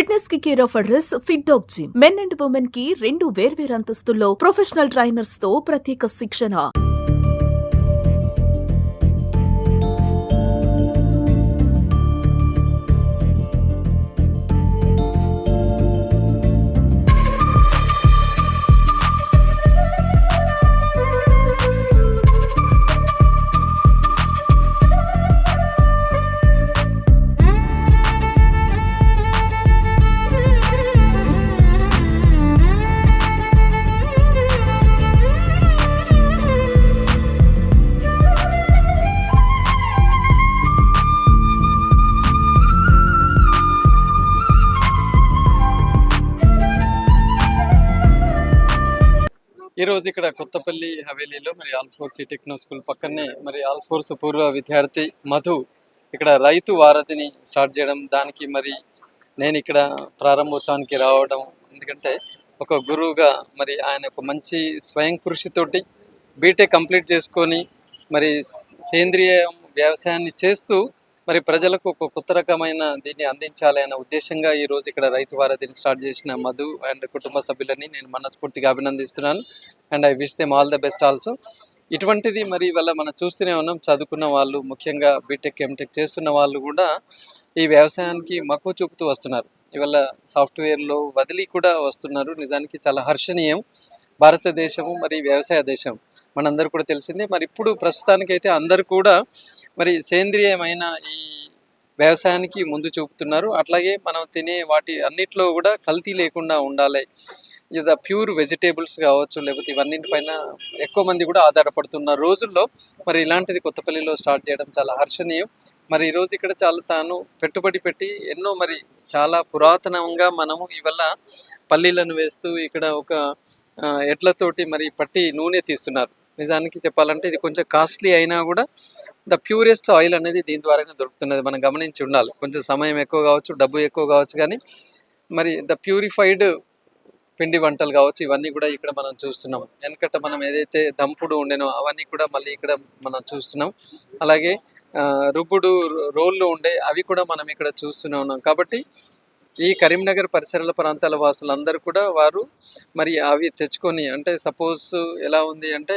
ఫిట్నెస్కి care of address fit dog gym men and ఉమెన్కి రెండు వేర్వేరు అంతస్తుల్లో ప్రొఫెషనల్ ట్రైనర్స్తో ప్రత్యేక శిక్షణ. ఈరోజు ఇక్కడ కొత్తపల్లి హవేలీలో మరి ఆల్ఫోర్స్ టెక్నో స్కూల్ పక్కనే మరి ఆల్ఫోర్స్ పూర్వ విద్యార్థి మధు ఇక్కడ రైతు వారధిని స్టార్ట్ చేయడం దానికి మరి నేను ఇక్కడ ప్రారంభోత్సవానికి రావడం ఎందుకంటే ఒక గురువుగా మరి ఆయన ఒక మంచి స్వయం కృషితోటి బీటెక్ కంప్లీట్ చేసుకొని మరి సేంద్రియ వ్యవసాయాన్ని చేస్తూ మరి ప్రజలకు ఒక కొత్త రకమైన దీన్ని అందించాలి అనే ఉద్దేశంగా ఈ రోజు ఇక్కడ రైతు వారధిని స్టార్ట్ చేసిన మధు అండ్ కుటుంబ సభ్యులని నేను మనస్ఫూర్తిగా అభినందిస్తున్నాను. And I wish them all the best also. ఇటువంటిది మరి ఇవాళ మనం చూస్తూనే ఉన్నాం. చదువుకున్న వాళ్ళు ముఖ్యంగా బీటెక్ ఎంటెక్ చేస్తున్న వాళ్ళు కూడా ఈ వ్యవసాయానికి మక్కువ చూపుతూ వస్తున్నారు. ఇవాళ సాఫ్ట్వేర్లో వదిలి కూడా వస్తున్నారు. నిజానికి చాలా హర్షణీయం. భారతదేశము మరి వ్యవసాయ దేశం మనందరూ కూడా తెలిసిందే. మరి ఇప్పుడు ప్రస్తుతానికైతే అందరూ కూడా మరి సేంద్రియమైన ఈ వ్యవసాయానికి ముందు చూపుతున్నారు. అట్లాగే మనం తినే వాటి అన్నిట్లో కూడా కల్తీ లేకుండా ఉండాలి. లేదా ప్యూర్ వెజిటేబుల్స్ కావచ్చు లేకపోతే ఇవన్నింటిపైన ఎక్కువ మంది కూడా ఆధారపడుతున్న రోజుల్లో మరి ఇలాంటిది కొత్తపల్లిలో స్టార్ట్ చేయడం చాలా హర్షణీయం. మరి ఈరోజు ఇక్కడ చాలా తాను పెట్టుబడి పెట్టి ఎన్నో మరి చాలా పురాతనంగా మనము ఇవల్ల పల్లీలను వేస్తూ ఇక్కడ ఒక ఎడ్లతోటి మరి పట్టి నూనె తీస్తున్నారు. నిజానికి చెప్పాలంటే ఇది కొంచెం కాస్ట్లీ అయినా కూడా ద ప్యూరెస్ట్ ఆయిల్ అనేది దీని ద్వారానే దొరుకుతున్నది. మనం గమనించి ఉండాలి. కొంచెం సమయం ఎక్కువ కావచ్చు డబ్బు ఎక్కువ కావచ్చు కానీ మరి ద ప్యూరిఫైడ్ పిండి వంటలు కావచ్చు ఇవన్నీ కూడా ఇక్కడ మనం చూస్తున్నాం. వెనకట మనం ఏదైతే దంపుడు ఉండేనో అవన్నీ కూడా మళ్ళీ ఇక్కడ మనం చూస్తున్నాం. అలాగే రుబ్బుడు రోళ్ళు ఉండే అవి కూడా మనం ఇక్కడ చూస్తూనే ఉన్నాం. కాబట్టి ఈ కరీంనగర్ పరిసరాల ప్రాంతాల వాసులందరూ కూడా వారు మరి అవి తెచ్చుకొని అంటే సపోజ్ ఎలా ఉంది అంటే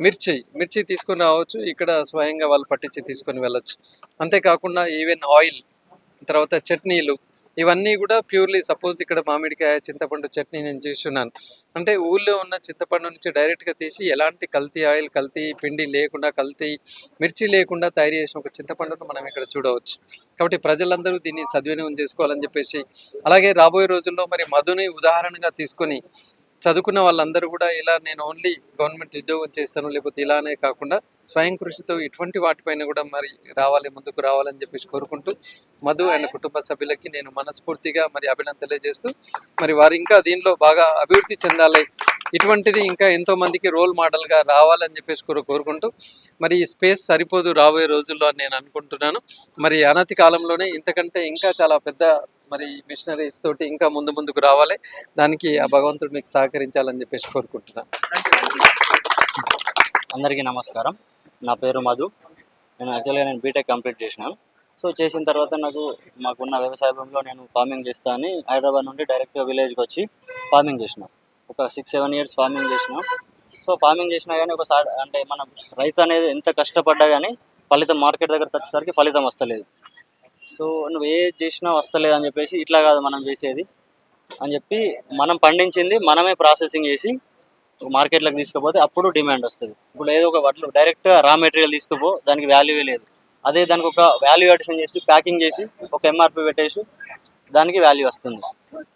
మిర్చి మిర్చి తీసుకొని రావచ్చు ఇక్కడ స్వయంగా వాళ్ళు పట్టించి తీసుకొని వెళ్ళొచ్చు. అంతేకాకుండా ఈవెన్ ఆయిల్ తర్వాత చట్నీలు ఇవన్నీ కూడా ప్యూర్లీ సపోజ్ ఇక్కడ మామిడికాయ చింతపండు చట్నీ నేను చేస్తున్నాను. అంటే ఊళ్ళో ఉన్న చింతపండు నుంచి డైరెక్ట్గా తీసి ఎలాంటి కల్తీ ఆయిల్ కల్తీ పిండి లేకుండా కల్తీ మిర్చి లేకుండా తయారు చేసిన ఒక చింతపండును మనం ఇక్కడ చూడవచ్చు. కాబట్టి ప్రజలందరూ దీన్ని సద్వినియోగం చేసుకోవాలని చెప్పేసి అలాగే రాబోయే రోజుల్లో మరి మధుని ఉదాహరణగా తీసుకొని చదువుకున్న వాళ్ళందరూ కూడా ఇలా నేను ఓన్లీ గవర్నమెంట్ ఉద్యోగం చేస్తాను లేకపోతే ఇలానే కాకుండా స్వయం కృషితో ఇటువంటి వాటిపైన కూడా మరి రావాలి ముందుకు రావాలని చెప్పేసి కోరుకుంటూ మధు అండ్ కుటుంబ సభ్యులకి నేను మనస్ఫూర్తిగా మరి అభినందన తెలియజేస్తూ మరి వారు ఇంకా దీనిలో బాగా అభివృద్ధి చెందాలి. ఇటువంటిది ఇంకా ఎంతో మందికి రోల్ మోడల్గా రావాలని చెప్పేసి కోరు కోరుకుంటూ మరి ఈ స్పేస్ సరిపోదు రాబోయే రోజుల్లో అని నేను అనుకుంటున్నాను. మరి అనతి కాలంలోనే ఇంతకంటే ఇంకా చాలా పెద్ద మరి మిషనరీస్ తోటి ఇంకా ముందు ముందుకు రావాలి. దానికి ఆ భగవంతుడు మీకు సహకరించాలని చెప్పేసి కోరుకుంటున్నాను అందరికీ నమస్కారం. నా పేరు మధు. నేను యాక్చువల్గా నేను బీటెక్ కంప్లీట్ చేసినాను. సో చేసిన తర్వాత నాకు మాకున్న వ్యవసాయ భూమిలో నేను ఫార్మింగ్ చేస్తా అని హైదరాబాద్ నుండి డైరెక్ట్గా విలేజ్కి వచ్చి ఫార్మింగ్ చేసిన. ఒక సిక్స్ సెవెన్ ఇయర్స్ ఫార్మింగ్ చేసిన. సో ఫార్మింగ్ చేసినా కానీ ఒక అంటే మన రైతు అనేది ఎంత కష్టపడ్డా కానీ ఫలితం మార్కెట్ దగ్గర వచ్చేసరికి ఫలితం వస్తలేదు. సో నువ్వు ఏ చేసినా వస్తలేదు అని చెప్పేసి ఇట్లా కాదు మనం చేసేది అని చెప్పి మనం పండించింది మనమే ప్రాసెసింగ్ చేసి మార్కెట్లోకి తీసుకుపోతే అప్పుడు డిమాండ్ వస్తుంది. ఇప్పుడు ఏదో ఒక వడ్లు డైరెక్ట్ రా మెటీరియల్ తీసుకుపో దానికి వాల్యూవే లేదు. అదే దానికి ఒక వాల్యూ అడిషన్ చేసి ప్యాకింగ్ చేసి ఒక ఎంఆర్పి పెట్టేసి దానికి వాల్యూ వస్తుంది.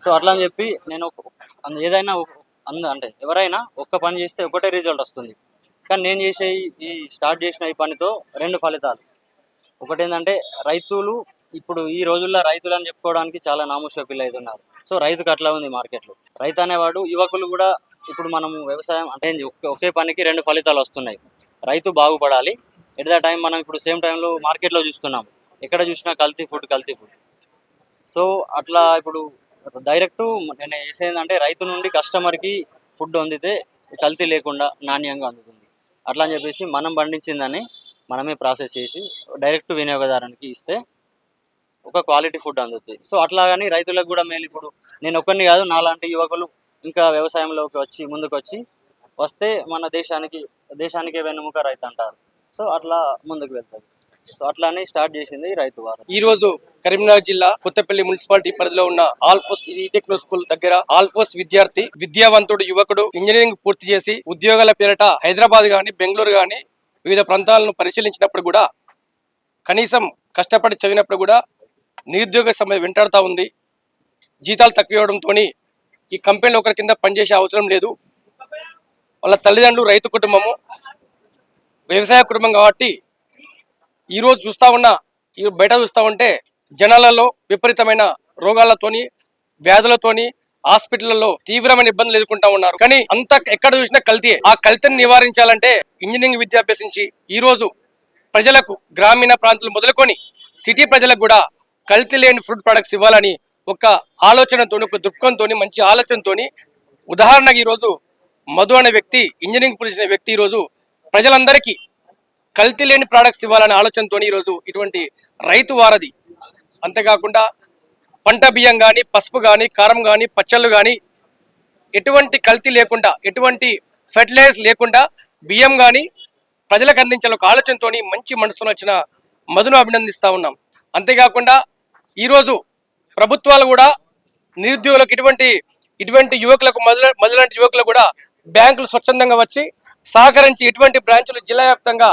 సో అట్లా అని చెప్పి నేను ఒక- ఏదైనా అంద అంటే ఎవరైనా ఒక్క పని చేస్తే ఒకటే రిజల్ట్ వస్తుంది. కానీ నేను చేసే ఈ- ఈ స్టార్ట్ చేసిన ఈ పనితో రెండు ఫలితాలు. ఒకటి ఏంటంటే రైతులు ఇప్పుడు ఈ రోజుల్లో రైతులు అని చెప్పుకోవడానికి చాలా నామూష ఫీల్ అవుతున్నారు సో రైతుకు అట్లా ఉంది మార్కెట్లో రైతు అనేవాడు యువకులు కూడా ఇప్పుడు మనము వ్యవసాయం అంటే ఒకే- పనికి రెండు ఫలితాలు వస్తున్నాయి. రైతు బాగుపడాలి. ఎట్ ద టైం మనం ఇప్పుడు సేమ్ టైంలో మార్కెట్లో చూస్తున్నాము. ఎక్కడ చూసినా కల్తీ ఫుడ్ కల్తీ ఫుడ్ సో అట్లా ఇప్పుడు డైరెక్ట్ నేను వేసేదంటే రైతు నుండి కస్టమర్కి ఫుడ్ అందితే కల్తీ లేకుండా నాణ్యంగా అందుతుంది. అట్లా అని చెప్పేసి మనం పండించిందని మనమే ప్రాసెస్ చేసి డైరెక్ట్ వినియోగదారునికి ఇస్తే ఒక క్వాలిటీ ఫుడ్ అందుతుంది సో అట్లాగని రైతులకు కూడా మేలు ఇప్పుడు. నేను ఒక్కరిని కాదు నాలాంటి యువకులు ఇంకా వ్యవసాయంలోకి వచ్చి ముందుకు వచ్చి వస్తే మన దేశానికి దేశానికే వెన్నుముక రైతు అంటారు. సో అట్లా ముందుకు వెళ్తుంది సో అట్లానే స్టార్ట్ చేసింది రైతు వారం. ఈ రోజు కరీంనగర్ జిల్లా కొత్తపల్లి మున్సిపాలిటీ పరిధిలో ఉన్న ఆల్ఫోస్ట్ టెక్నో స్కూల్ దగ్గర ఆల్ఫోస్ట్ విద్యార్థి విద్యావంతుడు యువకుడు ఇంజనీరింగ్ పూర్తి చేసి ఉద్యోగాల పేరిట హైదరాబాద్ గాని బెంగళూరు గాని వివిధ ప్రాంతాలను పరిశీలించినప్పుడు కూడా కనీసం కష్టపడి చదివినప్పుడు కూడా నిరుద్యోగ సమయం వెంటాడుతూ ఉంది. జీతాలు తక్కువ ఇవ్వడంతో ఈ కంపెనీలో ఒకరి కింద పనిచేసే అవసరం లేదు. వాళ్ళ తల్లిదండ్రులు రైతు కుటుంబము వ్యవసాయ కుటుంబం కాబట్టి ఈ రోజు చూస్తా ఉన్నా ఈ బయట చూస్తా ఉంటే జనాలలో విపరీతమైన రోగాలతోని వ్యాధులతోని హాస్పిటల్లో తీవ్రమైన ఇబ్బందులు ఎదుర్కొంటా ఉన్నారు. కానీ అంతా ఎక్కడ చూసినా కల్తీ ఆ కల్తీని నివారించాలంటే ఇంజనీరింగ్ విద్య అభ్యసించి ఈరోజు ప్రజలకు గ్రామీణ ప్రాంతాలు మొదలుకొని సిటీ ప్రజలకు కూడా కల్తీ లేని ఫుడ్ ప్రొడక్ట్స్ ఇవ్వాలని ఒక ఆలోచనతో ఒక దృక్కంతో మంచి ఆలోచనతో ఉదాహరణకి ఈరోజు మధు అనే వ్యక్తి ఇంజనీరింగ్ పూర్తి వ్యక్తి ఈరోజు ప్రజలందరికీ కల్తీ లేని ప్రోడక్ట్స్ ఇవ్వాలనే ఆలోచనతో ఈరోజు ఇటువంటి రైతు వారధి అంతేకాకుండా పంట బియ్యం కానీ పసుపు కానీ కారం కానీ పచ్చళ్ళు కానీ ఎటువంటి కల్తీ లేకుండా ఎటువంటి ఫెర్టిలైజర్స్ లేకుండా బియ్యం కానీ ప్రజలకు అందించాలి ఒక ఆలోచనతో మంచి మనసుతో వచ్చిన మధును అభినందిస్తూ ఉన్నాం. అంతేకాకుండా ఈరోజు ప్రభుత్వాలు కూడా నిరుద్యోగులకు ఇటువంటి ఇటువంటి యువకులకు మొదల మొదలాంటి యువకులకు కూడా బ్యాంకులు స్వచ్ఛందంగా వచ్చి సహకరించి ఇటువంటి బ్రాంచులు జిల్లా వ్యాప్తంగా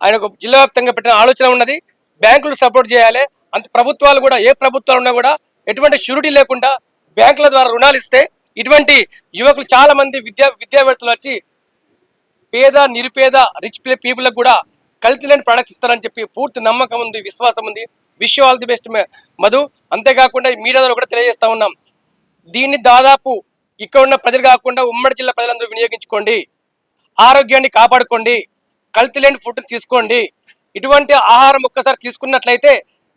ఆయనకు జిల్లా వ్యాప్తంగా పెట్టిన ఆలోచన ఉన్నది. బ్యాంకులు సపోర్ట్ చేయాలి. అంత ప్రభుత్వాలు కూడా ఏ ప్రభుత్వాలు ఉన్నా కూడా ఎటువంటి షూరిటీ లేకుండా బ్యాంకుల ద్వారా రుణాలు ఇస్తే ఇటువంటి యువకులు చాలా మంది విద్యా విద్యావేత్తలు వచ్చి పేద నిరుపేద రిచ్ పీపుల్ కూడా కల్తీ లేని ప్రొడక్ట్స్ ఇస్తారని చెప్పి పూర్తి నమ్మకం ఉంది విశ్వాసం ఉంది. Wish all the best Madhu అంతేకాకుండా ఈ మీడియా ద్వారా కూడా తెలియజేస్తా ఉన్నాం. దీన్ని దాదాపు ఇక్కడ ఉన్న ప్రజలు కాకుండా ఉమ్మడి జిల్లా ప్రజలందరూ వినియోగించుకోండి. ఆరోగ్యాన్ని కాపాడుకోండి. కల్తీ లేని ఫుడ్ తీసుకోండి. ఇటువంటి ఆహారం ఒక్కసారి తీసుకున్నట్లయితే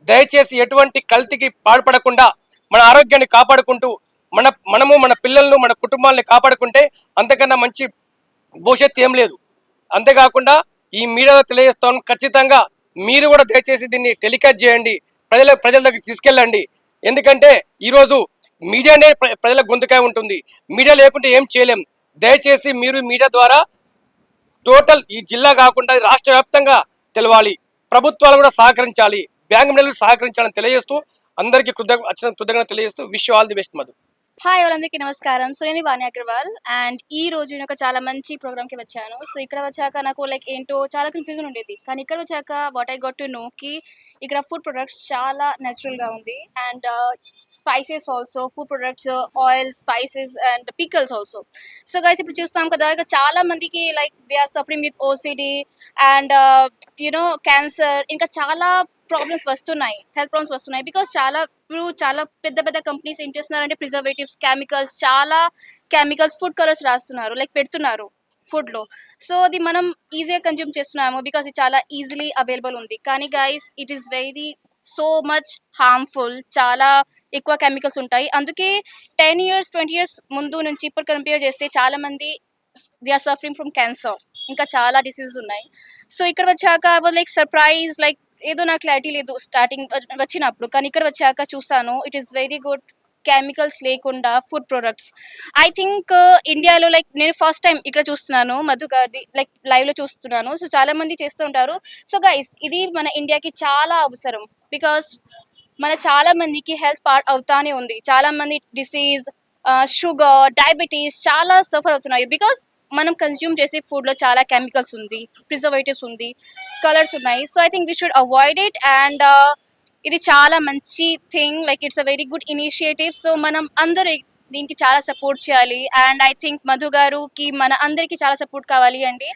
దయచేసి ఎటువంటి కల్తీకి పాల్పడకుండా మన ఆరోగ్యాన్ని కాపాడుకుంటూ మన మనము మన పిల్లలను మన కుటుంబాలని కాపాడుకుంటే అంతకన్నా మంచి భవిష్యత్తు ఏం లేదు. అంతేకాకుండా ఈ మీడియాలో తెలియజేస్తాను ఖచ్చితంగా మీరు కూడా దయచేసి దీన్ని టెలికాస్ట్ చేయండి. ప్రజల ప్రజల దగ్గరికి తీసుకెళ్ళండి. ఎందుకంటే ఈరోజు మీడియానే ప్ర- ప్రజల గొంతుకాయ ఉంటుంది. మీడియా లేకుంటే ఏం చేయలేం. దయచేసి మీరు మీడియా ద్వారా టోటల్ ఈ జిల్లా కాకుండా రాష్ట్ర వ్యాప్తంగా తెలవాలి. ప్రభుత్వాలు కూడా సహకరించాలి. బ్యాంక్ మేనేజర్లు సహకరించాలని తెలియజేస్తూ అందరికీ కృతజ్ఞ వచ్చిన కృతజ్ఞత తెలియజేస్తూ wish all the best Madhu. Hi వాళ్ళందరికీ నమస్కారం. సో నేను వాణి అగర్వాల్. అండ్ ఈ రోజు నేను ఒక చాలా మంచి ప్రోగ్రామ్కి వచ్చాను. సో ఇక్కడ వచ్చాక నాకు లైక్ ఏంటో చాలా కన్ఫ్యూజన్ ఉండేది. కానీ ఇక్కడ వచ్చాక వాట్ ఐ గోట్ టు నోకి ఇక్కడ ఫుడ్ ప్రొడక్ట్స్ చాలా న్యాచురల్గా ఉంది. And spices also food products oil spices and pickles also so guys ఇప్పుడు చూస్తాం కదా ఇక్కడ చాలా మందికి like they are suffering with OCD and you know cancer ఇంకా చాలా ప్రాబ్లమ్స్ వస్తున్నాయి హెల్త్ ప్రాబ్లమ్స్ వస్తున్నాయి. బికాస్ చాలా ఇప్పుడు చాలా పెద్ద పెద్ద కంపెనీస్ ఏం చేస్తున్నారంటే ప్రిజర్వేటివ్స్ కెమికల్స్ చాలా కెమికల్స్ ఫుడ్ కలర్స్ రాస్తున్నారు. లైక్ పెడుతున్నారు ఫుడ్లో సో అది మనం ఈజీగా కన్జ్యూమ్ చేస్తున్నాము బికాస్ ఇది చాలా ఈజీలీ అవైలబుల్ ఉంది. కానీ guys it is very so much harmful చాలా ఎక్కువ కెమికల్స్ ఉంటాయి. అందుకే టెన్ ఇయర్స్ ట్వంటీ ఇయర్స్ ముందు నుంచి ఇప్పుడు కంపేర్ చేస్తే చాలా మంది they are suffering from cancer ఇంకా చాలా డిసీజెస్ ఉన్నాయి. సో ఇక్కడ వచ్చాక లైక్ సర్ప్రైజ్ లైక్ ఏదో నాకు క్లారిటీ లేదు స్టార్టింగ్ వచ్చినప్పుడు. కానీ ఇక్కడ వచ్చాక చూసాను it is very good chemicals లేకుండా ఫుడ్ ప్రొడక్ట్స్ ఐ థింక్ ఇండియాలో లైక్ నేను ఫస్ట్ టైం ఇక్కడ చూస్తున్నాను మధు గారిది లైక్ లైవ్లో చూస్తున్నాను. సో చాలా మంది చేస్తూ ఉంటారు. సో గైస్ ఇది మన ఇండియాకి చాలా అవసరం. బికాస్ మన చాలా మందికి హెల్త్ పార్ట్ అవుతానే ఉంది. Uh, చాలా మంది డిసీజ్ షుగర్ డయాబెటీస్ చాలా సఫర్ అవుతున్నాయి. బికాస్ మనం కన్జ్యూమ్ చేసే ఫుడ్లో చాలా కెమికల్స్ ఉంది ప్రిజర్వేటివ్స్ ఉంది కలర్స్ ఉన్నాయి. So I think we should avoid it and ఇది చాలా మంచి thing like it's a very good initiative so మనం అందరూ దీనికి చాలా సపోర్ట్ చేయాలి. అండ్ ఐ థింక్ మధు గారుకి మన అందరికి చాలా సపోర్ట్ కావాలి అండి.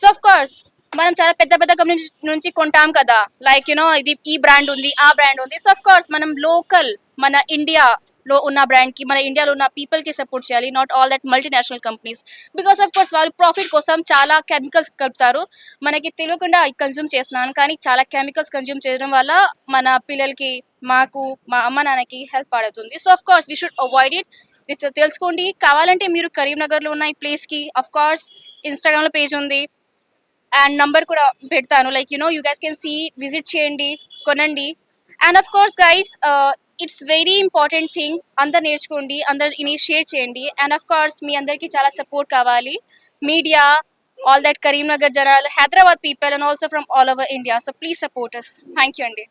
సో ఆఫ్ కోర్స్ మనం చాలా పెద్ద పెద్ద కంపెనీ నుంచి కొంటాం కదా. లైక్ యునో ఇది ఈ బ్రాండ్ ఉంది ఆ బ్రాండ్ ఉంది. సో ఆఫ్ కోర్స్ మనం లోకల్ మన ఇండియా లో ఉన్న బ్రాండ్కి మన ఇండియాలో ఉన్న పీపుల్కి సపోర్ట్ చేయాలి not all that multinational companies because of course వాళ్ళు ప్రాఫిట్ కోసం చాలా కెమికల్స్ కలుపుతారు. మనకి తెలియకుండా కన్జ్యూమ్ చేస్తున్నాను కానీ చాలా కెమికల్స్ కన్జ్యూమ్ చేయడం వల్ల మన పిల్లలకి మాకు మా అమ్మ నాన్నకి హెల్ప్ పడుతుంది. So of course we should avoid it తెలుసుకోండి. కావాలంటే మీరు కరీంనగర్లో ఉన్న ఈ ప్లేస్కి ఆఫ్ కోర్స్ ఇన్స్టాగ్రామ్లో పేజ్ ఉంది. అండ్ నంబర్ కూడా పెడతాను. Like you know you guys can see visit చేయండి కొనండి. And of course guys it's very important thing అందరు నేర్చుకోండి అందరు ఇనిషియేట్ చేయండి. అండ్ ఆఫ్ కోర్స్ మీ అందరికీ చాలా సపోర్ట్ కావాలి. మీడియా ఆల్ దట్ కరీంనగర్ జనాలు Hyderabad people and also from all over India so please support us thank you అండి